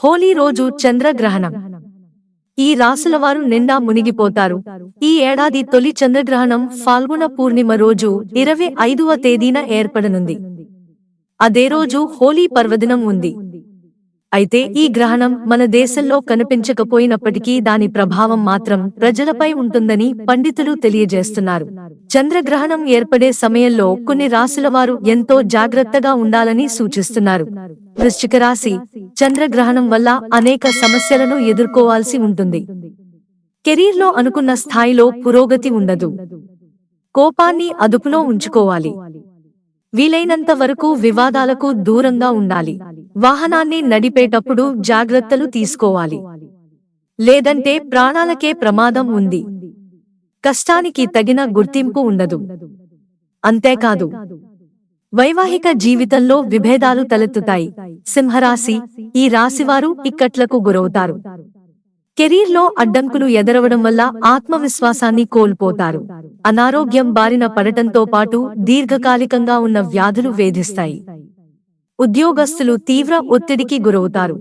హోలీ రోజు చంద్రగ్రహణం. ఈ రాసులవారు నిండా మునిగిపోతారు. ఈ ఏడాది తొలి చంద్రగ్రహణం ఫాల్గుణ పూర్ణిమ రోజు ఇరవై ఐదవ తేదీన ఏర్పడనుంది. అదే రోజు హోలీ పర్వదినం ఉంది. అయితే ఈ గ్రహణం మన దేశంలో కనిపించకపోయినప్పటికీ దాని ప్రభావం మాత్రం ప్రజలపై ఉంటుందని పండితులు తెలియజేస్తున్నారు. చంద్రగ్రహణం ఏర్పడే సమయంలో కొన్ని రాశుల వారు ఎంతో జాగ్రత్తగా ఉండాలని సూచిస్తున్నారు. వృశ్చిక రాశి చంద్రగ్రహణం వల్ల అనేక సమస్యలను ఎదుర్కోవాల్సి ఉంటుంది. కెరీర్లో అనుకున్న స్థాయిలో పురోగతి ఉండదు. కోపాన్ని అదుపులో ఉంచుకోవాలి. వీలైనంత వరకు వివాదాలకు దూరంగా ఉండాలి. వాహనాన్ని నడిపేటప్పుడు జాగ్రత్తలు తీసుకోవాలి. లేదంటే ప్రాణాలకే ప్రమాదం ఉంది. కష్టానికి తగిన గుర్తింపు ఉండదు. అంతేకాదు వైవాహిక జీవితంలో విభేదాలు తలెత్తుతాయి. సింహరాశి ఈ రాశివారు ఇక్కట్లకు గురవుతారు. కెరీర్లో అడ్డంకులు ఎదరవడం వల్ల ఆత్మవిశ్వాసాన్ని కోల్పోతారు. అనారోగ్యం బారిన పడటంతో పాటు దీర్ఘకాలికంగా ఉన్న వ్యాధులు వేధిస్తాయి. ఉద్యోగస్తులు తీవ్ర ఒత్తిడికి గురవుతారు.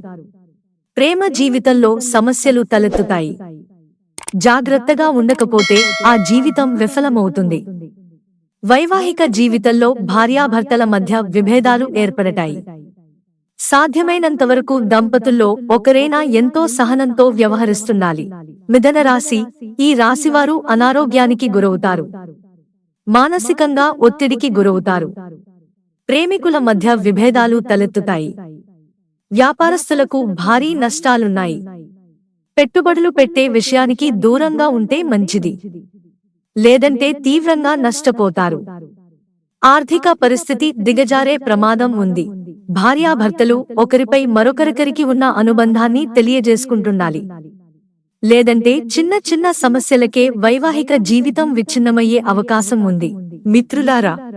ప్రేమ జీవితంలో సమస్యలు తలెత్తుతాయి. జాగ్రత్తగా ఉండకపోతే ఆ జీవితం విఫలమవుతుంది. వైవాహిక జీవితంలో భార్యాభర్తల మధ్య విభేదాలు ఏర్పడటాయి సాధ్యమైనంతవరకు దంపతుల్లో ఒకరైనా ఎంతో సహనంతో వ్యవహరిస్తుండాలి. మిథన రాశి ఈ రాశివారు అనారోగ్యానికి గురవుతారు. మానసికంగా ఒత్తిడికి గురవుతారు. ప్రేమికుల మధ్య విభేదాలు తలెత్తుతాయి. వ్యాపారస్తులకు భారీ నష్టాలున్నాయి. పెట్టుబడులు పెట్టే విషయానికి దూరంగా ఉంటే మంచిది. లేదంటే తీవ్రంగా నష్టపోతారు. ఆర్థిక పరిస్థితి దిగజారే ప్రమాదం ఉంది. భార్యాభర్తలు ఒకరిపై మరొకరికరికి ఉన్న అనుబంధాన్ని తెలియజేసుకుంటుండాలి. లేదంటే చిన్న చిన్న సమస్యలకే వైవాహిక జీవితం విచ్ఛిన్నమయ్యే అవకాశం ఉంది. మిత్రులారా